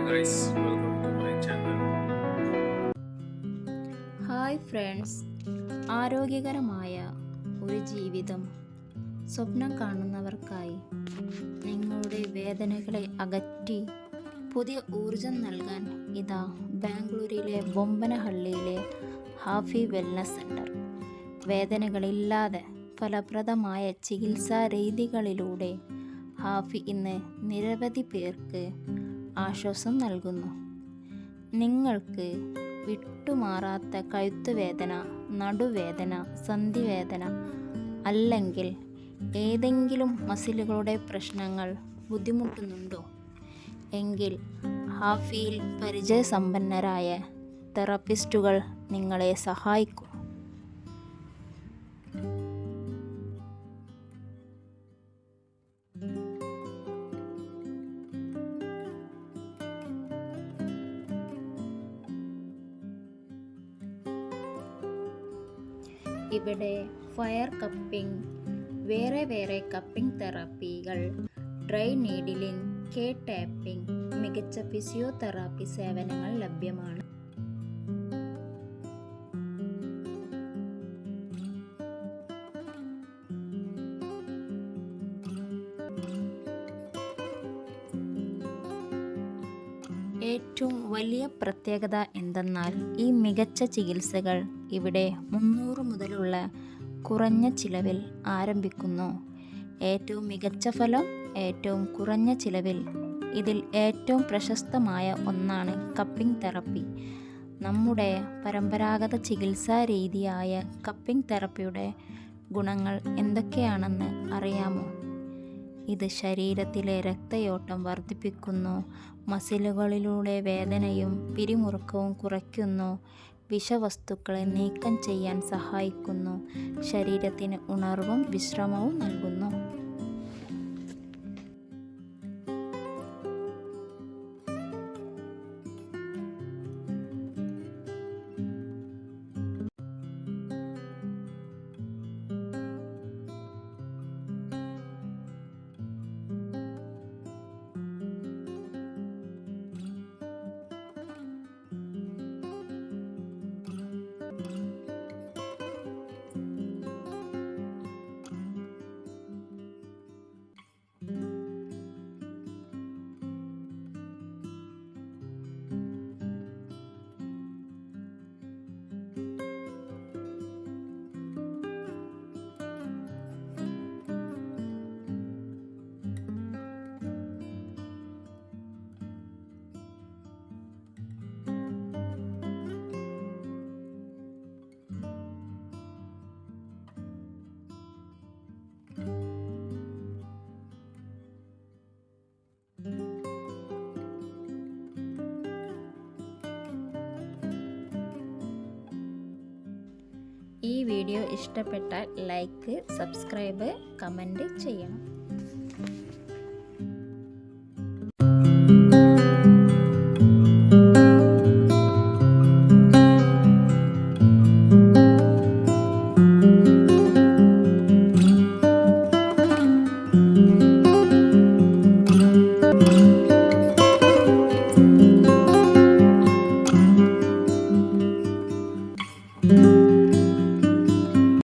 Hi guys, welcome to my channel. Hi friends ആരോഗ്യകരമായ ഒരു ജീവിതം. സ്വപ്നം കാണുന്നവർക്കായി നിങ്ങളുടെ വേദനകളെ അകറ്റി പുതിയ ഊർജം നൽകാൻ ഇതാ ബാംഗ്ലൂരിലെ ബൊമ്പനഹള്ളിയിലെ ഹാഫി വെൽനസ് സെന്റർ വേദനകളില്ലാതെ ഫലപ്രദമായ ചികിത്സാ രീതികളിലൂടെ ഹാഫി ഇന്ന് നിരവധി പേർക്ക് ആശ്വാസം നൽകുന്നു. നിങ്ങൾക്ക് വിട്ടുമാറാത്ത കഴുത്തുവേദന നടുവേദന സന്ധിവേദന അല്ലെങ്കിൽ ഏതെങ്കിലും മസിലുകളുടെ പ്രശ്നങ്ങൾ ബുദ്ധിമുട്ടുന്നുണ്ടോ? എങ്കിൽ ഹാഫിയിൽ പരിചയസമ്പന്നരായ തെറപ്പിസ്റ്റുകൾ നിങ്ങളെ സഹായിക്കും. ഇവിടെ ഫയർ കപ്പിംഗ് വേറെ വേറെ കപ്പിംഗ് തെറാപ്പികൾ ഡ്രൈ നീഡിലിംഗ് കെ ടാപ്പിംഗ് മികച്ച ഫിസിയോതെറാപ്പി സേവനങ്ങൾ ലഭ്യമാണ്. ഏറ്റവും വലിയ പ്രത്യേകത എന്തെന്നാൽ ഈ മികച്ച ചികിത്സകൾ ഇവിടെ മുന്നൂറ് മുതലുള്ള കുറഞ്ഞ ചിലവിൽ ആരംഭിക്കുന്നു. ഏറ്റവും മികച്ച ഫലം ഏറ്റവും കുറഞ്ഞ ചിലവിൽ ഇതിൽ ഏറ്റവും പ്രശസ്തമായ ഒന്നാണ് കപ്പിംഗ് തെറപ്പി. നമ്മുടെ പരമ്പരാഗത ചികിത്സാ രീതിയായ കപ്പിംഗ് തെറപ്പിയുടെ ഗുണങ്ങൾ എന്തൊക്കെയാണെന്ന് അറിയാമോ? ഇത് ശരീരത്തിലെ രക്തയോട്ടം വർദ്ധിപ്പിക്കുന്നു. മസിലുകളിലൂടെ വേദനയും പിരിമുറുക്കവും കുറയ്ക്കുന്നു. വിഷവസ്തുക്കളെ നീക്കം ചെയ്യാൻ സഹായിക്കുന്നു. ശരീരത്തിന് ഉണർവും വിശ്രമവും നൽകുന്നു. ഈ വീഡിയോ ഇഷ്ടപ്പെട്ടാൽ ലൈക്ക് സബ്സ്ക്രൈബ് കമന്റ് ചെയ്യണം.